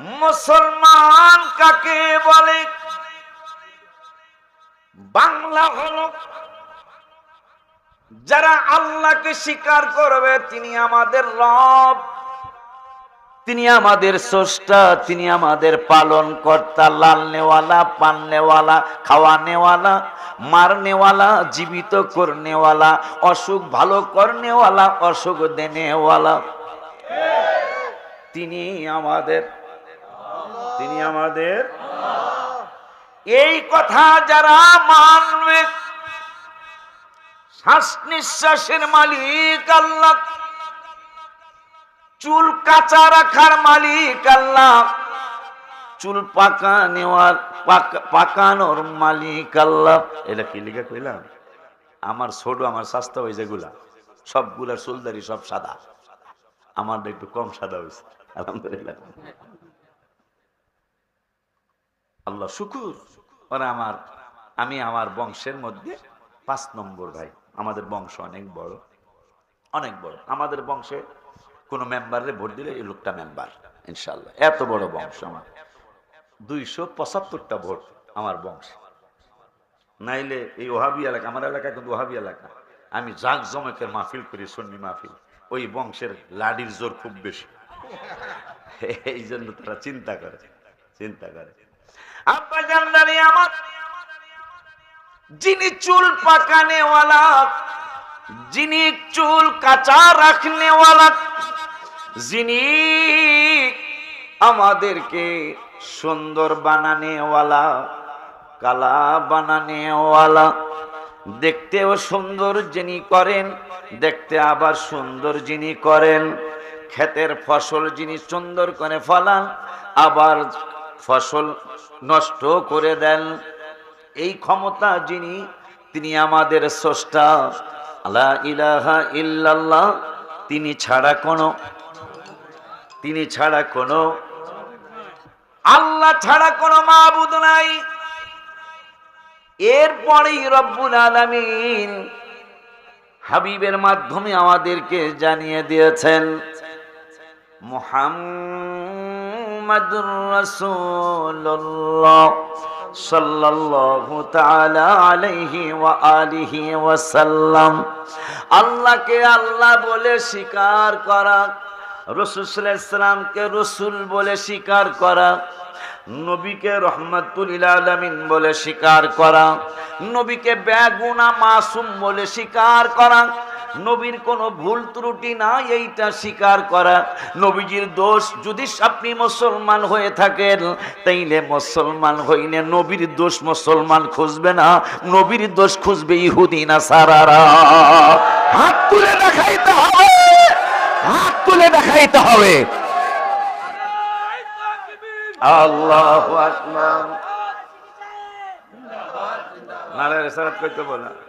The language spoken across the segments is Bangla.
মুসলমান কাকে বলে? বাংলা হলো, যারা আল্লাহকে স্বীকার করবে, তিনি আমাদের রব, তিনি আমাদের স্রষ্টা, তিনি আমাদের পালন কর্তা লাল নেওয়ালা পান নেওয়ালা খাওয়া নেওয়ালা মারনেওয়ালা, জীবিত করনেওয়ালা, অসুখ ভালো করনেওয়ালা, অসুখ দেনেওয়ালা। তিনি আমাদের তিনি আমাদের এই কথা যারা মানবে শ্বাস নিঃশ্বাসের মালিক আল্লাহ। চুল কাঁচা রাখার মালিক আল্লাহ। চুল পাকা নেওয়ার পাকানোর মালিক আল্লাহ। এটা কি লিখা কইলাম? আমার ছোট আমার স্বাস্থ্য হয়েছে যেগুলা। সবগুলা চুলদারি সব সাদা। আমার একটু কম সাদা হয়েছে আলহামদুলিল্লাহ। আল্লাহ শুকুর। ওরা আমার, আমি আমার বংশের মধ্যে পাঁচ নম্বর ভাই। আমাদের বংশ অনেক বড় অনেক বড়। আমাদের বংশে কোনো মেম্বারে ভোট দিলে এই লোকটা মেম্বার ইনশাল্লাহ এত বড় বংশ আমার। দুইশো পঁচাত্তরটা ভোট আমার বংশ। নাইলে এই ওহাবি এলাকা, আমার এলাকা কিন্তু ওহাবি এলাকা। আমি জাক জমকের মাহফিল করি, সন্নি মাহফিল। ওই বংশের লাডির জোর খুব বেশি। এই জন্য তারা চিন্তা করে চিন্তা করে। আব্বা জানদারি আমার। যিনি চুল পাকানেওয়ালা, যিনি চুল কাঁচা রাখনেওয়ালা, যিনি আমাদেরকে সুন্দর বানানেওয়ালা, কালা বানানেওয়ালা, দেখতেও সুন্দর যিনি করেন, দেখতে আবার সুন্দর যিনি করেন। ক্ষেতের ফসল যিনি সুন্দর করে ফলান, আবার ফসল নষ্ট করে দেন। এই ক্ষমতা যিনি, তিনি আমাদের স্রষ্টা। আল্লাহ ইলাহা ইল্লাল্লাহ, তিনি ছাড়া কোনো, তিনি ছাড়া কোনো, আল্লাহ ছাড়া কোনো মাবুদ নাই। এরপরেই রব্বুল আলামিন হাবিবের মাধ্যমে আমাদেরকে জানিয়ে দিয়েছেন মুহাম্মাদুর রাসূলুল্লাহ সাল্লাল্লাহু তাআলা আলাইহি ওয়া আলিহি ওয়াসাল্লাম। আল্লাহকে আল্লাহ বলে স্বীকার করা, রাসূল সাল্লামকে রাসূল বলে স্বীকার করা, নবীকে রহমতুল আলামিন বলে স্বীকার করা, নবীকে বেগুনা মাসুম বলে স্বীকার করা নবীর কোনো ভুল ত্রুটি নাই, এইটা স্বীকার করা। নবীজির দোষ, যদি আপনি মুসলমান হয়ে থাকেন, তাইলে মুসলমান হইলে নবীর দোষ মুসলমান খুঁজবে না। নবীর দোষ খুঁজবে ইহুদি না সারারা হাত তুলে দেখাইতে হবে। হাত তুলে দেখাইতে হবে। আল্লাহ আকবার। নারায় রিসালাত কইতে বলা।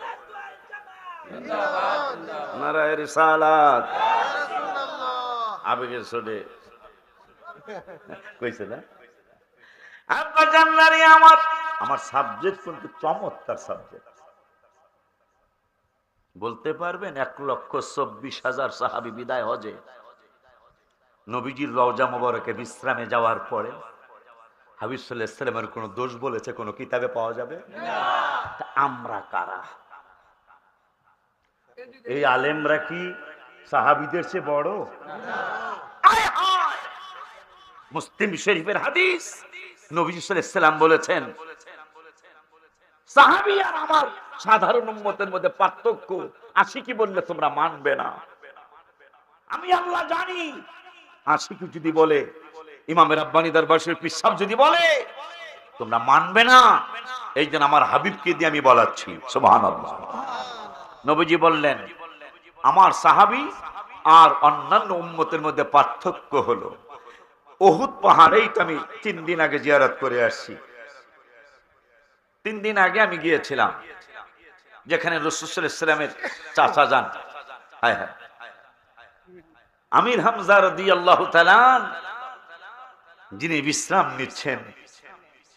আমার। সাবজেক্ট কিন্তু চমৎকার সাবজেক্ট বলতে পারবেন, এক লক্ষ চব্বিশ হাজার সাহাবি বিদায় হজে। নবীজির রওজা মোবারকে বিশ্রামে যাওয়ার পরে হাবিব সাল্লাহ ইসলামের কোনো দোষ বলেছে, কোনো কিতাবে পাওয়া যাবে? আমরা কারা? এই আলেমরা কি সাহাবিদের চেয়ে বড়? মুসলিম শরীফের হাদিস সাল্লাল্লাহু বলেছেন সাহাবী আর আমার সাধারণ উম্মতের মধ্যে পার্থক্য আশিকি বললে তোমরা মানবে না। আমি আল্লাহ জানি। আশিকি যদি বলে ইমামের আব্বানি দরবার শরীফ পিসাব যদি বলে তোমরা মানবে না। এই জন্য আমার হাবিবকে দিয়ে আমি বলাচ্ছি সুবহানাল্লাহ। নবীজি বললেন, আমার সাহাবী আর অন্যান্য উম্মতের মধ্যে পার্থক্য হলো। ওহুদ পাহাড়েই তো আমি তিন দিন আগে জিয়ারত করে আসছি। তিন দিন আগে আমি গিয়েছিলাম, যেখানে রসুল ইসলামের চাচা যান। হায় হায়। আমির হামজা রদি আল্লাহ যিনি বিশ্রাম নিচ্ছেন,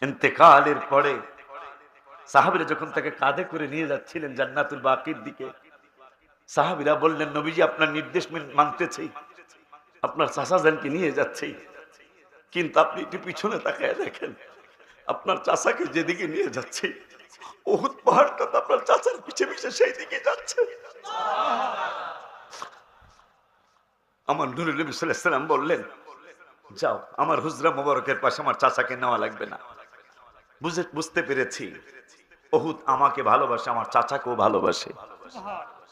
ইন্তেকালের পরে সাহাবিরা যখন তাকে কাঁধে করে নিয়ে যাচ্ছিলেন জান্নাতুল বাকির দিকে, সাহাবিরা বললেন, নবীজি, আপনার নির্দেশ মানতেছি। আপনার চাষাজানকে নিয়ে যাচ্ছি। কিন্তু আপনি একটু পিছনে তাকায় দেখেন, আপনার চাচাকে যেদিকে নিয়ে যাচ্ছে বহুত পাহাড়টা তো আপনার চাচার পিছে পিছে সেই দিকে যাচ্ছে। আমার নুরুল নবী সাল্লাম বললেন, যাও, আমার হুজরা মোবারকের পাশে আমার চাচাকে নেওয়া লাগবে না। বুঝে, বুঝতে পেরেছি। অহুদ আমাকে ভালোবাসে, আমার চাচাকেও ভালোবাসে।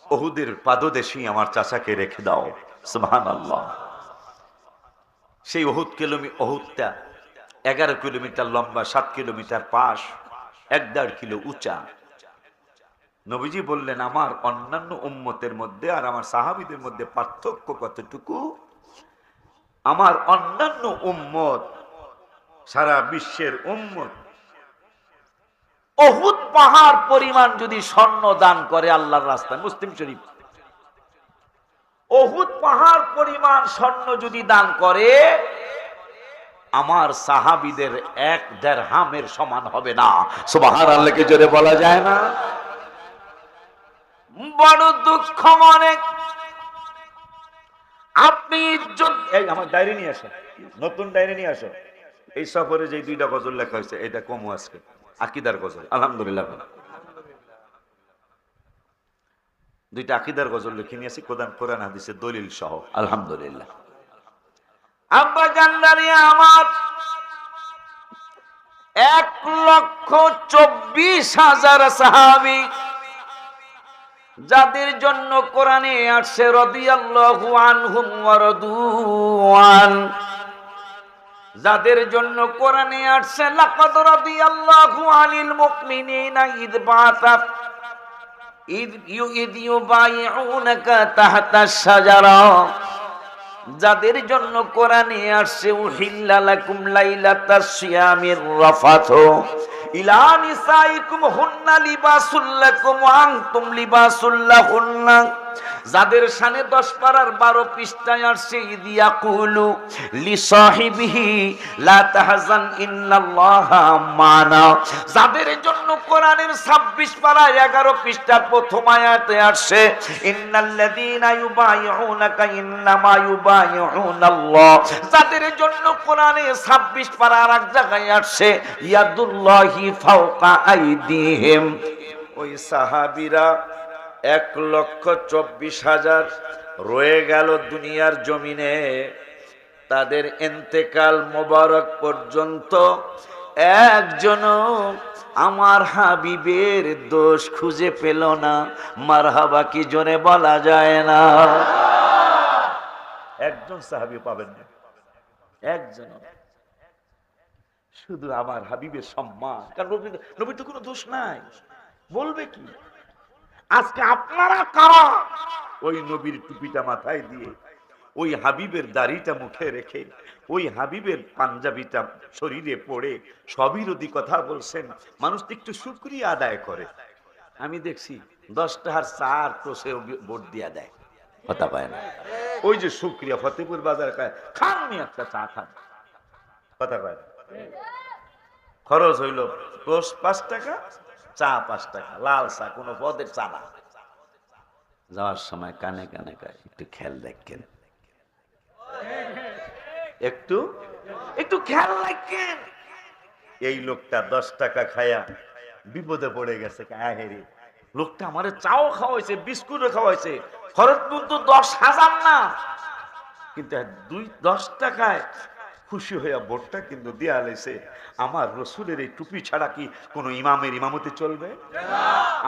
অহুদের পাদদেশী আমার চাচাকে রেখে দাও। সুবহান আল্লাহ সেই অহুদ কিলোমি, অহুদটা এগারো কিলোমিটার লম্বা, সাত কিলোমিটার পাশ, এক দেড় কিলো উঁচা। নবীজি বললেন, আমার অন্যান্য উম্মতের মধ্যে আর আমার সাহাবিদের মধ্যে পার্থক্য কতটুকু? আমার অন্যান্য উম্মত সারা বিশ্বের উম্মত অহুত পাহাড় পরিমাণ যদি স্বর্ণ দান করে আল্লাহর রাস্তায়, মুসলিম শরীফ। অহুত পাহাড় পরিমাণ স্বর্ণ যদি দান করে, আমার সাহাবিদের এক দেড় হামের সমান হবে না। সুবাহার আল্লাহকে জোরে বলা যায় না? বড় দুঃখ মনে। আপনি আমার ডায়েরি নিয়ে আসো। নতুন ডায়েরি নিয়ে আসো। এই সফরে যে দুইটা গজল লেখা হয়েছে, এটা কমু আজকে। আকিদার গজল, আলহামদুলিল্লাহ। দুইটা আকিদার গজল লিখে নিয়ে আসি, কোরআন হাদিসের দলিল সহ, আলহামদুলিল্লাহ। আব্বা আমার এক লক্ষ চব্বিশ হাজার সাহাবি যাদের জন্য কোরআনে আসছে রদিয়াল্লাহু আনহুম ওয়া রাদুয়ান। যাদের জন্য কোরআনে আসছে, লাকাদ রাদিয়াল্লাহু আনিল মুমিনিনা ইদ বাতা, ইদ ইউ, ইদ ইউবাইউনাকা তাহতা শাজারা। যাদের জন্য কোরআনে আসছে, উহিল্লা লাকুম লাইলাতাস সিয়ামির রাফাথু ইলা নিসাইকুম হুন্না লিবাসুল লাকুম ওয়া আনতুম লিবাসুল লাহুন্না। যাদের সানে দশ পারার 12 পৃষ্ঠায় আসছে ইদিয়া কুলু লি সাহিবিহি লা তাহজান ইন্নাল্লাহা মানা। যাদের জন্য কোরআনের 26 পারা 11 পৃষ্ঠার প্রথম আয়াতে আসছে, ইন্নাল্লাযীনা ইউবাইউনাকা ইন্নামা ইউবাইউনাল্লাহ। যাদের জন্য কোরআনে 26 পারা আর এক জায়গায় আসছে, ইয়াদুল্লাহি ফাওকা আইদিহিম। ওই সাহাবিরা এক লক্ষ চব্বিশ হাজার রয়ে গেল দুনিয়ার জমিনে। তাদের এন্তেকাল মোবারক পর্যন্ত একজন আমার হাবিবের দোষ খুঁজে পেল না। মারহাবা কি জনে বলা যায় না। একজন সাহাবি পাবেন না। একজন শুধু আমার হাবিবের সম্মান। কারণ নবীর তো কোনো দোষ নাই। বলবে কি? আজকে আপনারা কারা? ওই নবীর টুপিটা মাথায় দিয়ে, ওই হাবিবের দাড়িটা মুখে রেখে, ওই হাবিবের পাঞ্জাবিটা শরীরে পড়ে সবিরোধী কথা বলছেন। মানুষ তো একটু শুক্রিয়া আদায় করে। আমি দেখছি দশটা হার চার ক্রোশে ভোট দিয়া দেয়। কথা পায় না। ওই যে শুক্রিয়া ফতেপুর বাজার খাননি একটা চা খান। কথা পায় না। খরচ হইল পাঁচ টাকা চা পাঁচ টাকা লাল চা কোনো পদের চা না। যাওয়ার সময় কানে কানে একটু খেয়াল রাখেন। একটু? একটু খেয়াল রাখেন। এই লোকটা দশ টাকা খায়া বিপদে পড়ে গেছে কাহেরি লোকটা আমারে চাও খাওয়াইছে বিস্কুটও খাওয়াইছে খরচ কিন্তু দশ হাজার না। কিন্তু দুই দশ টাকায় খুশি হইয়া ভোটটা কিন্তু দেয়া লাইছে আমার রসুলের এই টুপি ছাড়া কি কোনো ইমামের ইমামতে চলবে?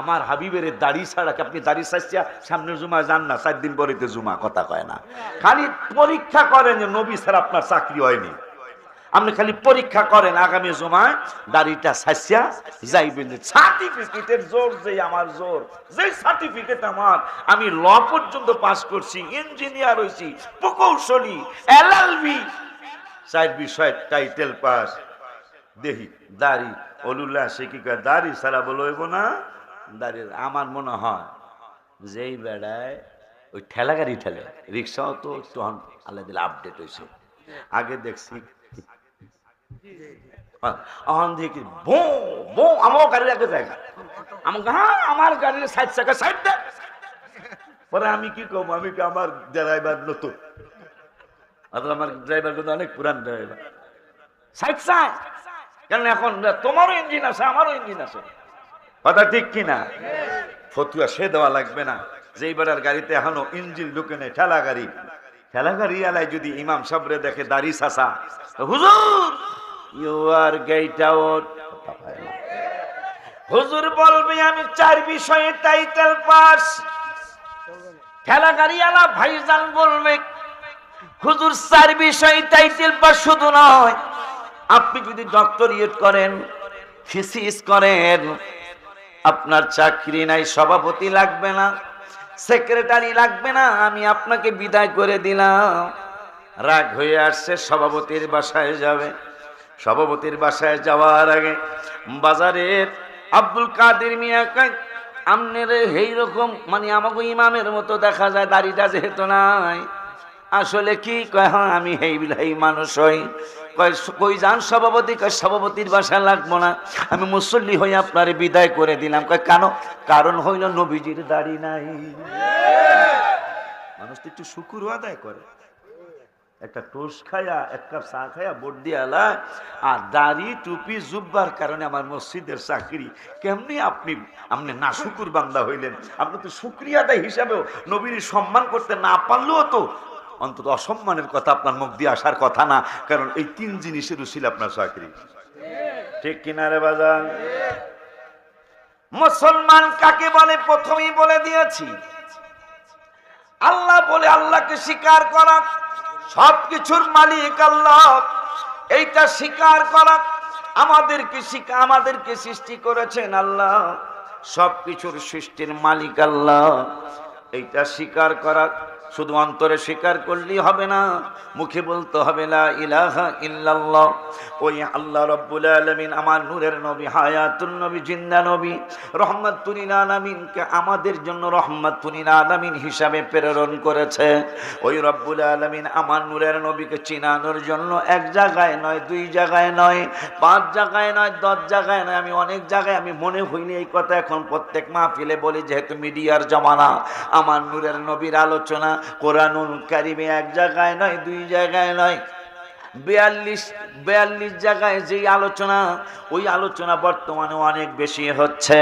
আমার হাবিবের দাড়ি ছাড়া কি আপনি দাড়ি সাইছিয়া সামনের জুমা যান না? চার দিন পরে জুমা, কথা কয় না। খালি পরীক্ষা করেন যে নবী স্যার আপনার চাকরি হয়নি। আপনি খালি পরীক্ষা করেন আগামী জুমায় দাড়িটা সাইছিয়া যাইবেন সার্টিফিকেটের জোর যে আমার জোর যে সার্টিফিকেট আমার। আমি ল পর্যন্ত পাস করছি, ইঞ্জিনিয়ার হয়েছি প্রকৌশলী এলএলবি চার বিষয় টাইটেল পাস দেহি দাড়ি অলুল্লাহ কয়, দাড়ি সারা বলইব না। দাঁড়িয়ে আমার মনে হয় যেই বেড়ায় ওই ঠেলা গাড়ি ঠেলে, রিক্সাও তো তখন আল্লাহ দিলে আপডেট হয়েছে আগে দেখছি। এখন দেখি বো বো আমার গাড়ির আগে জায়গা। আমাকে হ্যাঁ আমার গাড়ির সাইড চাকা সাইড দে। পরে আমি কি কম, আমি কি আমার ড্রাইভার নতুন? অথবা আমার ড্রাইভার কিন্তু অনেক পুরান ড্রাইভার সাইড সাইড কেন এখন তোমারও ইঞ্জিন আছে, আমারও ইঞ্জিন আছে। কথা ঠিক কিনা ফতুয়া সে দেওয়া লাগবে না, যে এবার গাড়িতে এখনও ইঞ্জিন ঢুকে নেই, ঠেলা গাড়ি। ঠেলা গাড়ি আলায় যদি ইমাম সাবরে দেখে দাড়ি সাসা হুজুর ইউ আর গেট আউট হুজুর বলবে, আমি চার বিষয়ে টাইটেল পাস ঠেলা গাড়িওয়ালা ভাইজান বলবে হুজুর চার বিষয়ে টাইটেল পাস শুধু নয়। আপনি যদি ডক্টরিয়েট করেন ফিসিস করেন, আপনার চাকরি নাই, সভাপতি লাগবে না সেক্রেটারি লাগবে না, আমি আপনাকে বিদায় করে দিলাম। রাগ হয়ে আসছে, সভাপতির বাসায় যাবে। সভাপতির বাসায় যাওয়ার আগে বাজারের আব্দুল কাদের মিয়া আমনের এই রকম মানে আমাকে ইমামের মতো দেখা যায়, দাড়িটা যেহেতু নাই। আসলে কি? কয় হ্যাঁ আমি হেই বিলাই মানুষ হই। কয়, কই যান সভাপতি? কয়, সভাপতির বাসা লাগবো না। আমি মুসল্লি হয়ে আপনার বিদায় করে দিলাম। কয়, কেন? কারণ হইল নবীজির দাড়ি নাই। মানুষ তো একটু শুকুর আদায় করে। একটা টোস খায়া, এক কাপ চা খায়া ভোট দিয়ে আলায় আর দাড়ি, টুপি জুব্বার কারণে আমার মসজিদের চাকরি। কেমনি আপনি আপনি না শুকুর বান্দা হইলেন? আপনি তো শুক্রিয়া হিসাবেও নবীর সম্মান করতে না পারলেও তো অন্তত অসম্মানের কথা আপনার মুখ দিয়ে আসার কথা না, কারণ এই তিন জিনিসের উচিল আপনার চাকরি ঠিক কিনারে বাজান? মুসলমান কাকে বলে? প্রথমেই বলে দিয়েছি। আল্লাহ বলে আল্লাহকে স্বীকার করা, সবকিছুর মালিক আল্লাহ। এইটা স্বীকার করা, আমাদেরকে আমাদেরকে সৃষ্টি করেছেন আল্লাহ। সবকিছুর সৃষ্টির মালিক আল্লাহ। এইটা স্বীকার করা শুধু অন্তরে স্বীকার করলেই হবে না, মুখে বলতে হবে ইলাহা ওই আল্লাহ রব্বুল আলামিন আমার নূরের নবী, হায়াতুন নবী, জিন্দা নবী, রহমাতুল আলামিনকে আমাদের জন্য রহমাতুল আলামিন হিসাবে প্রেরণ করেছে। ওই রব্বুল আলামিন আমার নূরের নবীকে চিনানোর জন্য এক জায়গায় নয়, দুই জায়গায় নয়, পাঁচ জায়গায় নয়, দশ জায়গায় নয়, আমি অনেক জায়গায়, আমি মনে হইনি এই কথা এখন প্রত্যেক মাহফিলে বলি, যেহেতু মিডিয়ার জমানা, আমার নূরের নবীর আলোচনা কোরআনুল কারিমে এক জায়গায় নয় দুই জায়গায় নয়। বিয়াল্লিশ বিয়াল্লিশ জায়গায় যেই আলোচনা, ওই আলোচনা বর্তমানে অনেক বেশি হচ্ছে।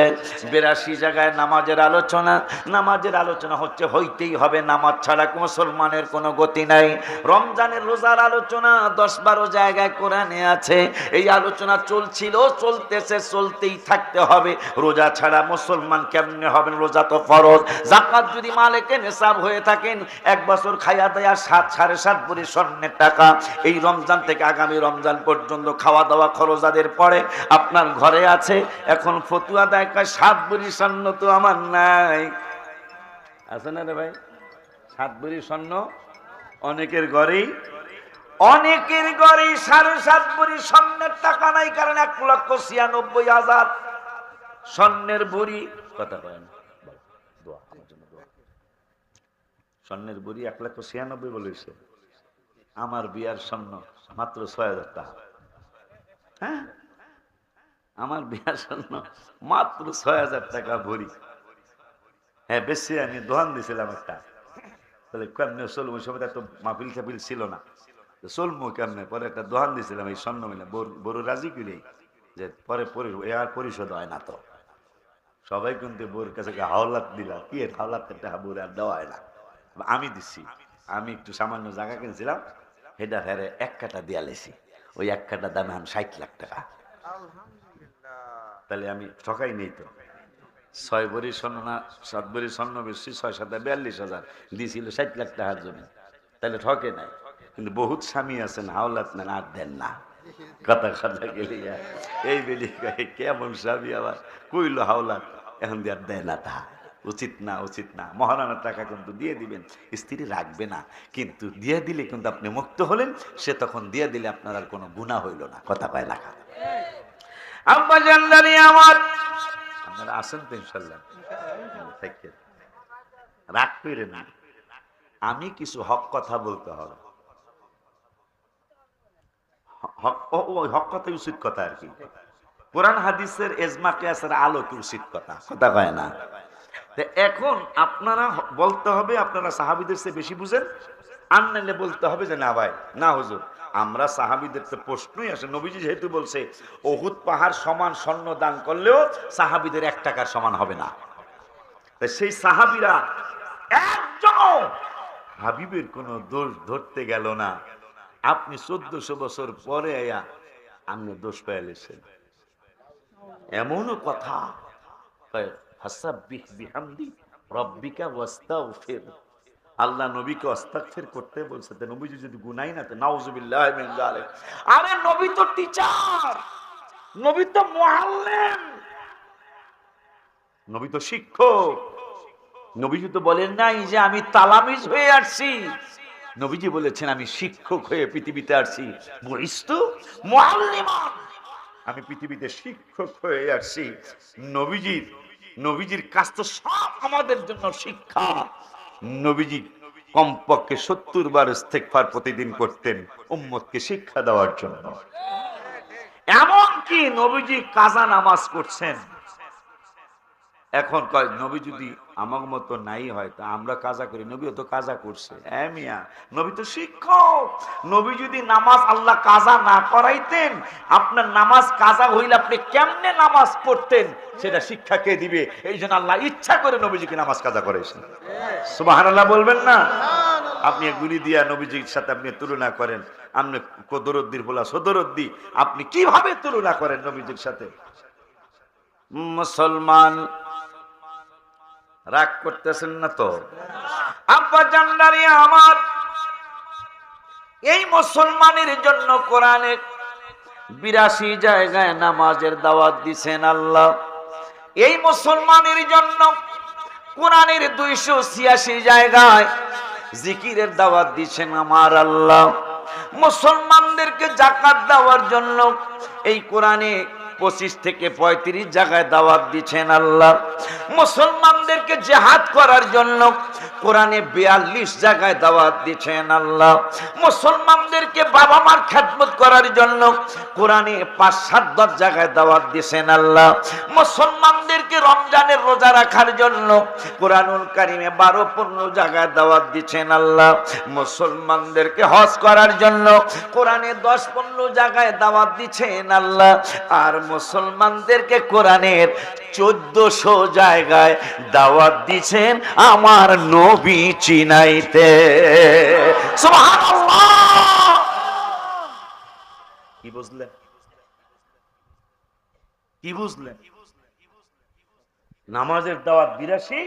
বিরাশি জায়গায় নামাজের আলোচনা নামাজের আলোচনা হচ্ছে, হইতেই হবে নামাজ ছাড়া মুসলমানের কোনো গতি নাই। রমজানের রোজার আলোচনা, দশ বারো জায়গায় কোরআনে আছে। এই আলোচনা চলছিল, চলতেছে, চলতেই থাকতে হবে। রোজা ছাড়া মুসলমান কেমনে হবেন? রোজা তো ফরজ। জাকাত যদি মালেকে নেশাব হয়ে থাকেন, এক বছর খাইয়া দেয়া সাত, সাড়ে সাত ভরি স্বর্ণের টাকা। এই রমজান থেকে আগামী রমজান পর্যন্ত খাওয়া দাওয়া খরচাদের পরে আপনার ঘরে আছে, এখন ফতুয়া দেয় সাত ভরি স্বর্ণ তো আমার নাই। আছে না রে ভাই? সাত ভরি স্বর্ণ অনেকের ঘরেই। অনেকের ঘরে সাড়ে সাত ভরি স্বর্ণের টাকা নাই, কারণ এক লক্ষ ছিয়ানব্বই হাজার স্বর্ণের বুড়ি। কথা বলেন। স্বর্ণের বুড়ি এক লক্ষ ছিয়ানব্বই বলেছে। আমার বিয়ার স্বর্ণ মাত্র ছয় হাজার টাকা। হ্যাঁ? আমার বিয়ার স্বর্ণ মাত্র ছয় হাজার টাকা ভরি। হ্যাঁ বেশি আমি দোহান দিয়েছিলাম একটা। তাহলে কেমনে চলবো? ওই সময় তো মাহফিল টাফিল ছিল না। চলবো কেমনে? পরে একটা দোহান দিয়েছিলাম এই স্বর্ণ মিলে। বড় রাজি কিনে যে পরে আর পরিশোধ হয় না তো। সবাই কিন্তু বোর কাছে হাওলাত দিলাম কি হাওলাত টাকা বোর আর দেওয়া হয় না। আমি দিচ্ছি আমি একটু সামান্য জায়গা কিনছিলাম। হেডা হেরে এক কাটা দিয়া লেছি। ওই এক কাটা দামে আমি ষাট লাখ টাকা। তাহলে আমি ঠকাই নেই তো। ছয় ভরি স্বর্ণ না সাত ভরি স্বর্ণ বেশি ছয় সাথে বিয়াল্লিশ হাজার। দিয়েছিল ষাট লাখ টাকার জমি তাহলে ঠকে নাই। কিন্তু বহুত স্বামী আছেন হাওলাত নেন আর দেন না। কথা কথা গেলে এই বেলি কয়ে, কেমন স্বামী আবার? কইল হাওলাত এখন দিয়ে আর দেয় না তা উচিত না উচিত না। মহারানার টাকা কিন্তু দিয়ে দিবেন, স্ত্রী রাখবে না। কিন্তু দিয়ে দিলে কিন্তু আপনি মুক্ত হলেন, সে তখন দিয়ে দিলে আপনার আর কোনো গুণা হইল না। কথা পায় না আব্বা আমার। আপনারা আসেন তো ইনশাল্লাহ রাগ পেরে না। আমি কিছু হক কথা বলতে হবে। হক কথা উচিত কথা আর কি। কোরআন হাদিসের এজমা কিয়াসের আলোকে উচিত কথা। কথা কয় না। এখন আপনারা বলতে হবে, আপনারা সাহাবিদের চেয়ে বেশি বুঝেন। আর নাইলে বলতে হবে যে, না ভাই, না হুজুর, আমরা সাহাবিদের তো প্রশ্নই আসে। নবীজি যেহেতু বলছে অহুদ পাহাড় সমান স্বর্ণ দান করলেও সাহাবিদের এক টাকার সমান হবে না। সেই সাহাবিরা একজন হাবিবের কোনো দোষ ধরতে গেল না। আপনি চোদ্দশো বছর পরে আয়া আপনি দোষ পেয়েছেন এমনও কথা। আল্লাহ নবীকে করতে বলছে যদি গুনাই না নাউজুবিল্লাহ আরে নবী তো টিচার, নবী তো নবী তো শিক্ষক। নবীজি তো বলেন নাই যে আমি তালামিজ হয়ে আসছি। নবীজি বলেছেন, আমি শিক্ষক হয়ে পৃথিবীতে আসছি। আমি পৃথিবীতে শিক্ষক হয়ে আসছি। নবীজির নবীজির কাজ তো সব আমাদের জন্য শিক্ষা। নবীজি কমপক্ষে সত্তর বার ইস্তেকফার প্রতিদিন করতেন উম্মতকে শিক্ষা দেওয়ার জন্য। এমনকি নবীজি কাজা নামাজ করছেন এখন কয়, নবী যদি আমার মতো নাই হয়, তা আমরা কাজা করি। নবীও তো কাজা করছে। হ্যাঁ মিয়া, নবী তো শিক্ষক। নবী যদি নামাজ আল্লাহ কাজা না করাইতেন, আপনার নামাজ কাজা হইলে আপনি কেমনে নামাজ পড়তেন? সেটা শিক্ষা কে দিবে? এই জন্য আল্লাহ ইচ্ছা করে নবীজিকে নামাজ কাজা করেছেন সুবাহান আল্লাহ বলবেন না? আপনি গুলি দিয়া নবীজির সাথে আপনি তুলনা করেন। আপনি কদরদ্দির বলা সদরদ্দি, আপনি কীভাবে তুলনা করেন নবীজির সাথে? মুসলমান রাগ করতেছেন না তো? আব্বা জান্নারি আমার, এই মুসলমানের জন্য কোরআনে বিরাশি জায়গায় নামাজের দাওয়াত দিছেন আল্লাহ। এই মুসলমানের জন্য কোরআনের দুইশো ছিয়াশি জায়গায় জিকিরের দাওয়াত দিছেন আমার আল্লাহ। মুসলমানদেরকে জাকাত দেওয়ার জন্য এই কোরআনে পঁচিশ থেকে পঁয়ত্রিশ জায়গায় দাওয়াত দিচ্ছেন আল্লাহ। মুসলমানদেরকে জেহাদ করার জন্য কোরআনে বিয়াল্লিশ জায়গায় দাওয়াত দিচ্ছেন আল্লাহ। মুসলমানদেরকে বাবা মার খ্যাতমত করার জন্য কোরআনে পাঁচ, সাত, দশ জায়গায় দাওয়াত দিচ্ছেন আল্লাহ। মুসলমানদেরকে রমজানের রোজা রাখার জন্য কোরআনুল কারিমে বারো, পনেরো জায়গায় দাওয়াত দিচ্ছেন আল্লাহ। মুসলমানদেরকে হজ করার জন্য কোরআনে দশ, পনেরো জায়গায় দাওয়াত দিচ্ছেন আল্লাহ। আর মুসলমানদেরকে কোরআনের চোদ্দশো জায়গায় দাওয়াত দিচ্ছেন আমার নবী চিনাইতে। কি বুঝলেন? কি বুঝলেন? নামাজের দাওয়াত বিরাশি,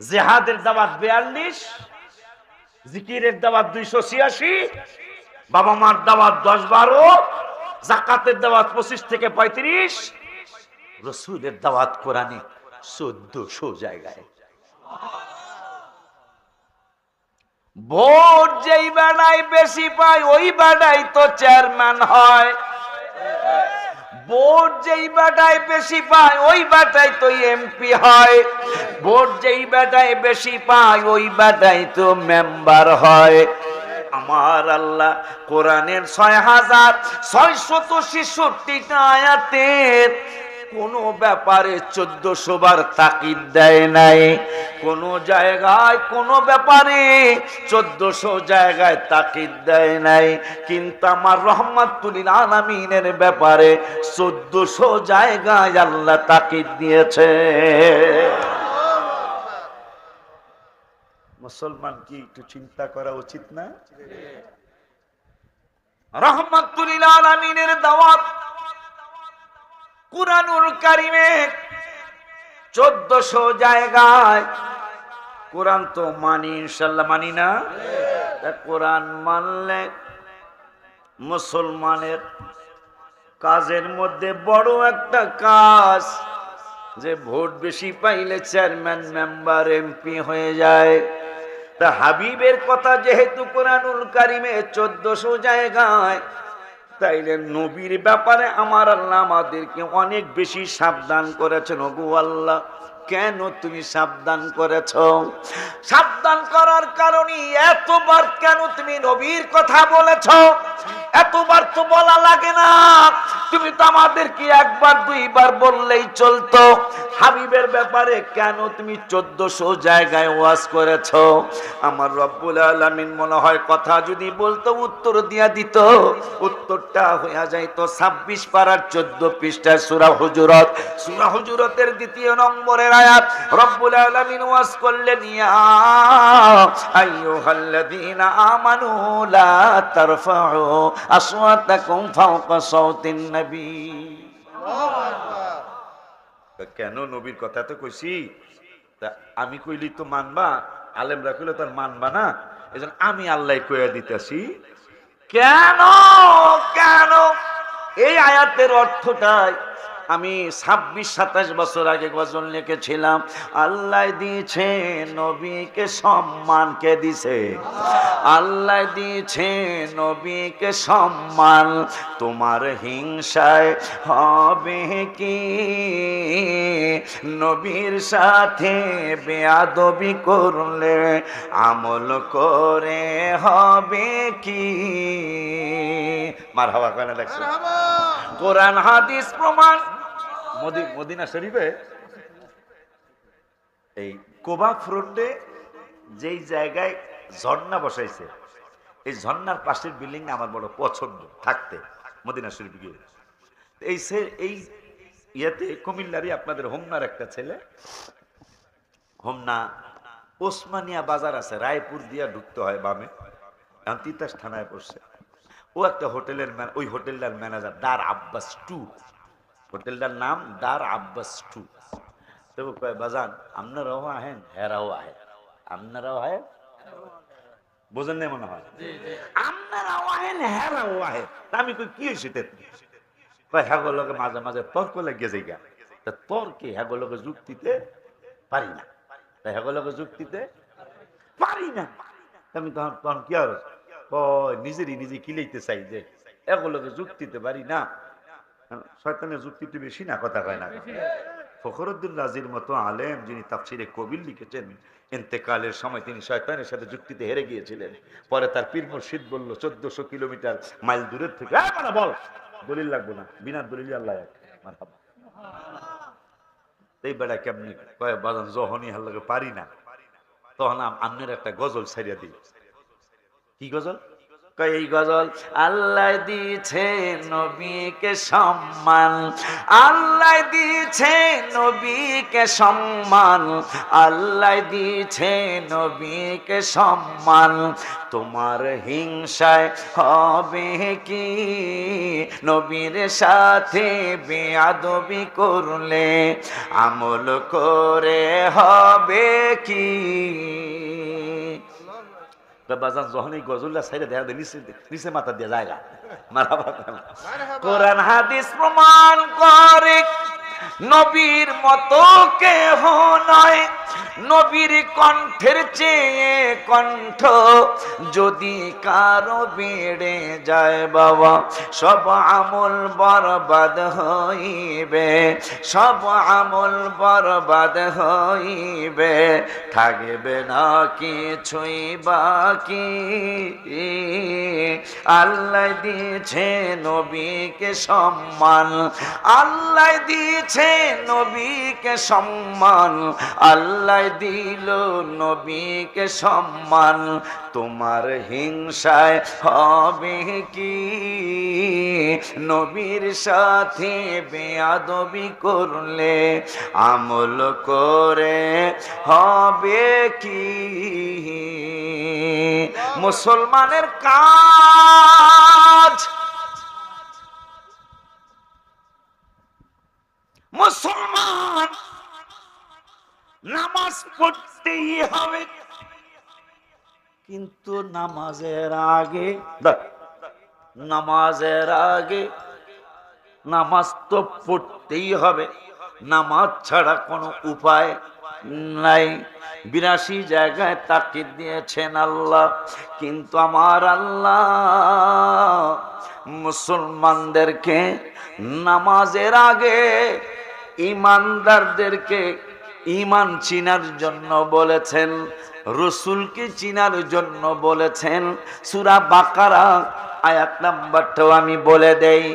জেহাদের দাওয়াত বিয়াল্লিশ, জিকিরের দাওয়াত দুইশো ছিয়াশি, বাবা মার দাওয়াত দশ বারো জাকাতের দাওয়াত পঁচিশ থেকে পঁয়ত্রিশ, রসুলের দাওয়াত কোরআনে চোদ্দশো জায়গায়। ভোট যেই বেড়ায় বেশি পায়, ওই বেড়াই তো চেয়ারম্যান হয়। ভোট যেই বেটায় বেশি পায়, ওই বেটায় তো এমপি হয়। ভোট যেই বেটায় বেশি পায়, ওই বেটায় তো মেম্বার হয়। আমার আল্লাহ কোরআনের ছয় হাজার ছয়শত ছেষট্টিটা আয়াতের কোনো ব্যাপারে চোদ্দশো বার তাকিদ দেয় নাই। কোন জায়গায়, কোনো ব্যাপারে চোদ্দশো জায়গায় তাকিদ দেয় নাই। কিন্তু আমার রহমাতুলিল আলামিনের ব্যাপারে চোদ্দশো জায়গায় আল্লাহ তাকিদ দিয়েছে। মুসলমান কি একটু চিন্তা করা উচিত না? রহমাতুলিল আলামিনের দাওয়াত কুরআনুল কারিমে চোদ্দশো জায়গায়। কোরআন তো মানি ইনশাল্লাহ মানি না? কোরআন মানলে মুসলমানের কাজের মধ্যে বড় একটা কাজ, যে ভোট বেশি পাইলে চেয়ারম্যান মেম্বার এমপি হয়ে যায়। তা হাবিবের কথা যেহেতু কোরআনুল কারিমে চোদ্দশো জায়গায়, তাইলে নবীর ব্যাপারে আমার আল্লাহ আমাদেরকে অনেক বেশি সাবধান করেছেন। ওগু আল্লাহ, কেন তুমি সাবধান করেছ? সাবধান করার কারণে এতবার কেন তুমি নবীর কথা বলেছ? এতবার তো বলা লাগে না। তুমি তো আমাদেরকে একবার, দুইবার বললেই চলতো। হাবিবের ব্যাপারে কেন তুমি চোদ্দশো জায়গায় ওয়াজ করেছ? আমার রব্বুল আলমিন মনে হয় কথা যদি বলতো, উত্তর দিয়া দিত। উত্তরটা হইয়া যাইতো ছাব্বিশ পাড়ার চোদ্দ পৃষ্ঠায় সুরা হুজুরত। সুরা হুজুরতের দ্বিতীয় নম্বরের আয়াত, রব্বুল আলমিন ওয়াজ করলেন, ইয়া আমানু লা তারফাউ আসওয়াতাকুম ফাওকা সাওতিন নবী। কেন নবীর কথা তো কইছি? তা আমি কইলি তো মানবা, আলেমরা কইলে তার মানবা না। এজন আমি আল্লাহ কইয়া দিতেছি। কেন? কেন? এই আয়াতের অর্থটাই আমি ছাব্বিশ, সাতাশ বছর আগে গজল লিখেছিলাম। আল্লাহ দিয়েছে, নবীকে সম্মান কে দিছে? আল্লাহ দিয়েছে, নবীকে সম্মান। তোমার হিংসায় হবে কি? নবীর সাথে বেয়াদবি করলে আমল করে হবে কি? মার হওয়া কেন দেখছ কোরআন, হাদিস, প্রমাণ। মদিনা শরীফে এই কোবা ফ্রন্টে যেই জায়গায় ঝর্ণা বসাইছে, এই ঝর্ণার পাশের বিল্ডিং আমার বড় পছন্দ, থাকতে, মদিনা শরীফ গিয়ে। এই সে, এই ইয়েতে কুমিল্লারই আপনাদের হোমনার একটা ছেলে, হোমনা ওসমানিয়া বাজার আছে, রায়পুর দিয়া ঢুকতে হয় বামে তিতাস থানায় পড়ছে। ও একটা হোটেলের ওই হোটেলটার ম্যানেজার দার আব্বাস টু। হোটেলটার নাম দার আব্বাস টু। তবু কয় বাজান আপনারাও আহেন হেরাও আহেন। আপনারাও আহেন? বোঝেন না মনে হয়? আপনারাও আহেন হেরাও আহেন। তা আমি কই কি হয়েছে কয় হ্যাগো লগে মাঝে মাঝে তর্ক লেগে যাই গা। তা তর্কে হ্যাগো লগে যুক্তিতে পারি না? তা হ্যাগো লগে যুক্তিতে পারি না। তা আমি তখন তখন কি আর নিজেরই নিজে কিলাইতে চাই যে এগুলোকে যুক্তিতে পারি না। শয়তানের যুক্তি তো বেশি না কথা কয় না। ফখরুদ্দিন রাজির মতো আলেম যিনি তাফসিরে কবির লিখেছেন ইন্তেকালের সময় তিনি শয়তানের সাথে যুক্তিতে হেরে গিয়েছিলেন। পরে তার পীর মুর্শিদ বলল চোদ্দশো কিলোমিটার মাইল দূরের থেকে বল দলিল লাগবো না। বিনা দলিল আল্লাহ এক এই বেড়া কেমনি কয় বাজান যখনই হাল্লাকে পারি না তখন আম- আমনের একটা গজল ছাড়িয়া দিই। কি গজল? এই গজল, আল্লাহ দিয়েছে নবীকে সম্মান। আল্লাহ দিয়েছে নবীকে সম্মান। আল্লাহ দিয়েছে নবীকে সম্মান। তোমার হিংসায় হবে কি? নবীর সাথে বেয়াদবি করলে আমল করে হবে কি? বাজান যখন এই গজলটা ছাইড়ে দেখা দেয় নিচে নিচে মাথা দিয়ে জায়গা মারাবা কোরআন হাদিস প্রমাণ করে নবীর মতো কেহ নয়। নবীর কণ্ঠের চেয়ে কণ্ঠ যদি কারও বেড়ে যায় বাবা, সব আমল বরবাদ হইবে, সব আমল বরবাদ হইবে। থাকবে না কিছুই বাকি। আল্লাহ দিয়েছে নবীকে সম্মান, আল্লাহ দিয়েছে নবীকে সম্মান। আল্লাহ দিল নবীকে সম্মান। তোমার হিংসায় হবে কি? নবীর সাথে বেয়াদবি করলে আমল করে হবে কি? মুসলমানের কাজ মুসলমান, নামাজ পড়তেই হবে। কিন্তু নামাজের আগে নামাজের আগে নামাজ তো পড়তেই হবে। নামাজ ছাড়া কোনো উপায় নাই। বিরাশি জায়গায় তাকিদ দিয়েছেন আল্লাহ। কিন্তু আমার আল্লাহ মুসলমানদেরকে নামাজের আগে ইমানদারদেরকে ইমান চিনার জন্য বলেছেন, রসুলকে চিনার জন্য বলেছেন। সুরা বাকারা, আয়াত নাম্বারটাও আমি বলে দেই।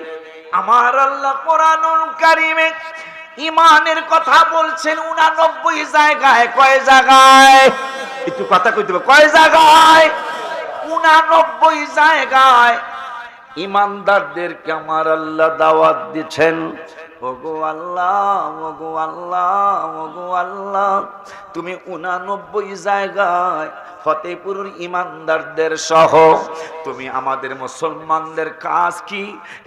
আমার আল্লাহ কোরআনুল কারিমে ইমানের কথা বলছেন উনানব্বই জায়গায়। কয় জায়গায়? একটু কথা কইতে হবে। কয় জায়গায়? উনানব্বই জায়গায়। ইমানদারদেরকে আমার আল্লাহ দাওয়াত দিচ্ছেন। ওগো আল্লাহ ওগো আল্লাহ ওগো আল্লাহ তুমি উনানব্বই জায়গায় ফতেপুরের ইমানদারদের সহ, তুমি আমাদের মুসলমানদের কাজ কি?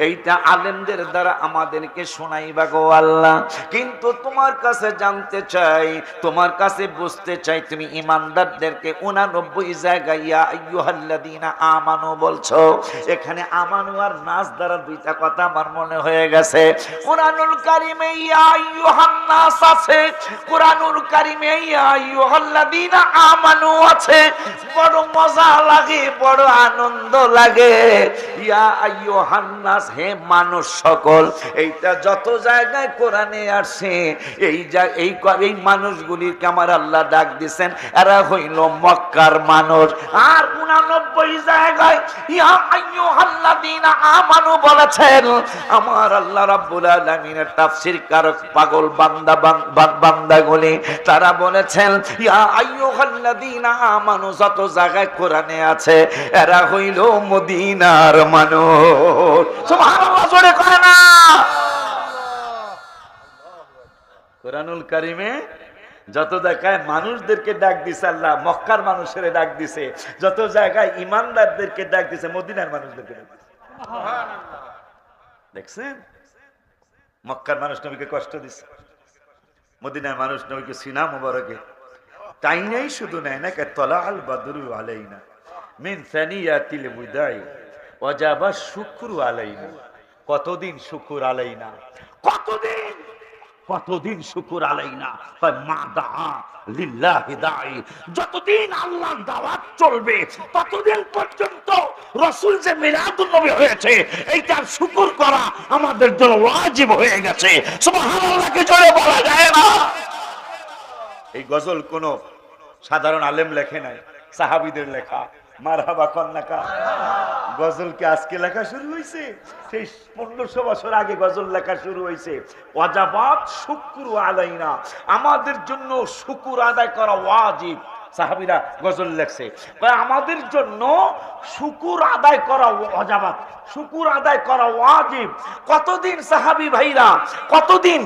এইটা আলেমদের দ্বারা আমাদেরকে শোনাইবা গো আল্লাহ। কিন্তু তোমার কাছে জানতে চাই, তোমার কাছে বুঝতে চাই, তুমি ইমানদারদেরকে উনানব্বই জায়গায় আইয়ুহাল্লাযীনা বলছো, এখানে আমানু আর নাচ দ্বারা দুইটা কথা আমার মনে হয়ে গেছে। কোরআনুল কারিমে আছে, কোরআনুল কারিমে আমানু আছে বড় মজা লাগে, বড় আনন্দ লাগে। ইয়া হে মানুষ সকল, এইটা যত জায়গায় কোরআনে আসে, এই এই এই মানুষগুলিকে আমার আল্লাহ ডাক দিছেন, এরা হইল মক্কার মানুষ। আর উনানব্বই জায়গায়, ইয়া আইয়ুহাল্লাযীনা আমানু বলেছেন, আমার আল্লাহ রাব্বুল আলামিনের তাফসীর কারক পাগল বান্দা, বান- বান- বান্দাগুলি। তারা বলেছেন, ইয়া আইয়ুহাল্লাযীনা আমানু যত জায়গায় কোরআনে আছে, এরা হইল মদিনার মানুষ। কয় না। কোরআনুল কারিমে যত জায়গায় মানুষদেরকে ডাক দিছে আল্লাহ, মক্কার মানুষের ডাক দিছে, যত জায়গায় ইমানদারদেরকে ডাক দিছে, মদিনার মানুষদেরকে ডাক দিছে। দেখছেন? মক্কার মানুষ নবীকে কষ্ট দিছে, মদিনার মানুষ নবীকে সিনা মুবারকে তাই নাই শুধু নেয় না কে তলা আল বাদরু আলাইনা, মিন সানিয়াতিল বুদাই ওয়াজাবা শুকরু আলাইনা। কতদিন শুকুর আলাইনা? কতদিন? কতদিন শুকুর আলাইনা? কয় মা দা দাই যতদিন আল্লাহ দাওয়াত চলবে, ততদিন পর্যন্ত রসুল যে মিলাদুন নবী হয়েছে, এইটার শুকুর করা আমাদের জন্য ওয়াজিব হয়ে গেছে। সুবহানাল্লাহকে জোরে বলা যায় না। এই গজল কোন সাধারণ আলেম লেখে নাই, সাহাবিদের লেখা, মারহাবা কন্যাকা। গজলকে আজকে লেখা শুরু হয়েছে সেই পনেরোশো বছর আগে গজল লেখা শুরু হয়েছে ওয়াজাবাদ শুক্র আলাইনা। আমাদের জন্য শুকুর আদায় করা ওয়াজিব। সাহাবিরা গজল লেখছে। আমাদের জন্য শুকুর আদায় করা অজাবাত শুকুর আদায় করা ওয়াজিব। কতদিন সাহাবি ভাইরা কতদিন?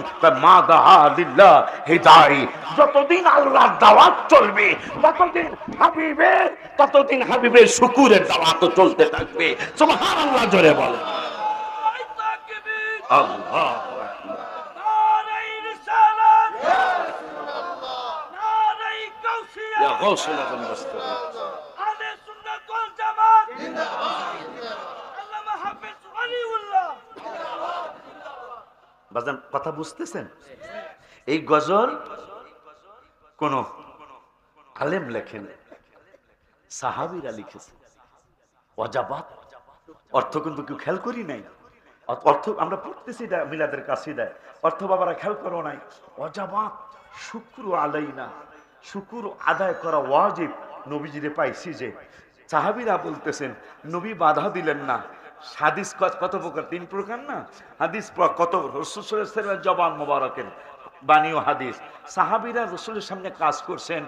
মা দাহা লিল্লাহ হিদাই যতদিন আল্লাহর দাওয়াত চলবে ততদিন হাবিবের ততদিন হাবিবের শুকুরের দাওয়াত চলতে থাকবে। সুবহানাল্লাহ জোরে বলে আল্লাহ ইয়া গাউসুল আজম মুস্তাফা বাজান কথা বুঝতেছেন? এই গজল কোন আলেম লেখেন সাহাবিরা লিখেছে। অজাবাত। অর্থ কিন্তু কেউ খেয়াল করি নাই। অর্থ আমরা পড়তেছি এটা মিলাদের কাছে দেয়। অর্থ বাবারা খেয়াল করো নাই। অজাবাত শুক্র আলাই না শুকুর আদায় করা ওয়াজিব নবীজিরে পাইছি যে। সাহাবিরা বলতেছেন, নবী বাধা দিলেন না। হাদিস কত প্রকার? তিন প্রকার না? হাদিস কত রসুলের জবান মোবারকের বাণীয় হাদিস। সাহাবিরা রসুলের সামনে কাজ করছেন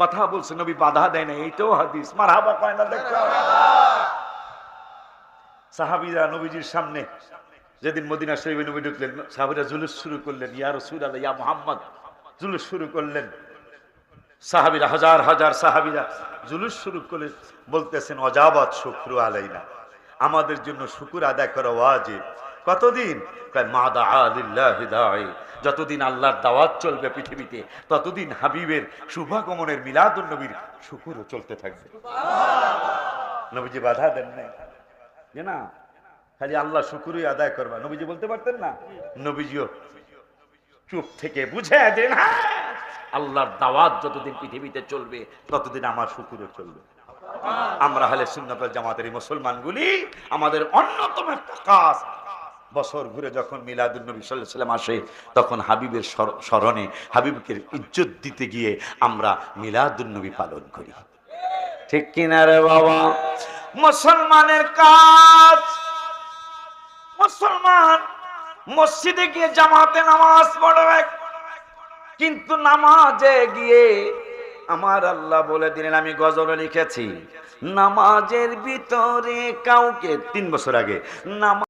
কথা বলছেন নবী বাধা দেয় না এইটাও হাদিস। মার হাবা পায় না দেখো? সাহাবিরা নবীজির সামনে, যেদিন মদিনা শরীফে নবী ঢুকলেন, সাহাবিরা জুলুস শুরু করলেন। ইয়া রসুল আল্লাহ ইয়া মোহাম্মদ। জুলুস শুরু করলেন। সাহাবিরা হাজার হাজার সাহাবিরা জুলুস শুরু করে বলতেছেন অজাবাত শুক্র আলাইনা। আমাদের জন্য শুকুর আদায় করা ওয়াজিব। কতদিন? যতদিন আল্লাহর দাওয়াত চলবে পৃথিবীতে ততদিন হাবিবের শুভাগমনের মিলাদুন নবীর শুকুরও চলতে থাকবে। নবীজি বাধা দেন নাই। যে না খালি আল্লাহ শুকুরই আদায় করবা। নবীজি বলতে পারতেন না? নবীজিও চুপ থেকে বুঝে দেন হ্যাঁ আল্লাহর দাওয়াত যতদিন পৃথিবীতে চলবে, ততদিন আমার শুকুরও চলবে। আমরা হলে সুন্নতল জামাতের মুসলমানগুলি, আমাদের অন্যতম একটা কাজ। বছর ঘুরে যখন মিলাদুল নবী সাল্লাম আসে, তখন হাবিবের স্মরণে হাবিবকে ইজ্জত দিতে গিয়ে আমরা মিলাদুল নবী পালন করি। ঠিক কিনা রে বাবা? মুসলমানের কাজ। মুসলমান মসজিদে গিয়ে জামাতে নামাজ পড়বে কিন্তু নামাজে গিয়ে আমার আল্লাহ বলে দিলেন, আমি গজলে লিখেছি। নামাজের ভিতরে কাউকে, তিন বছর আগে, নামাজ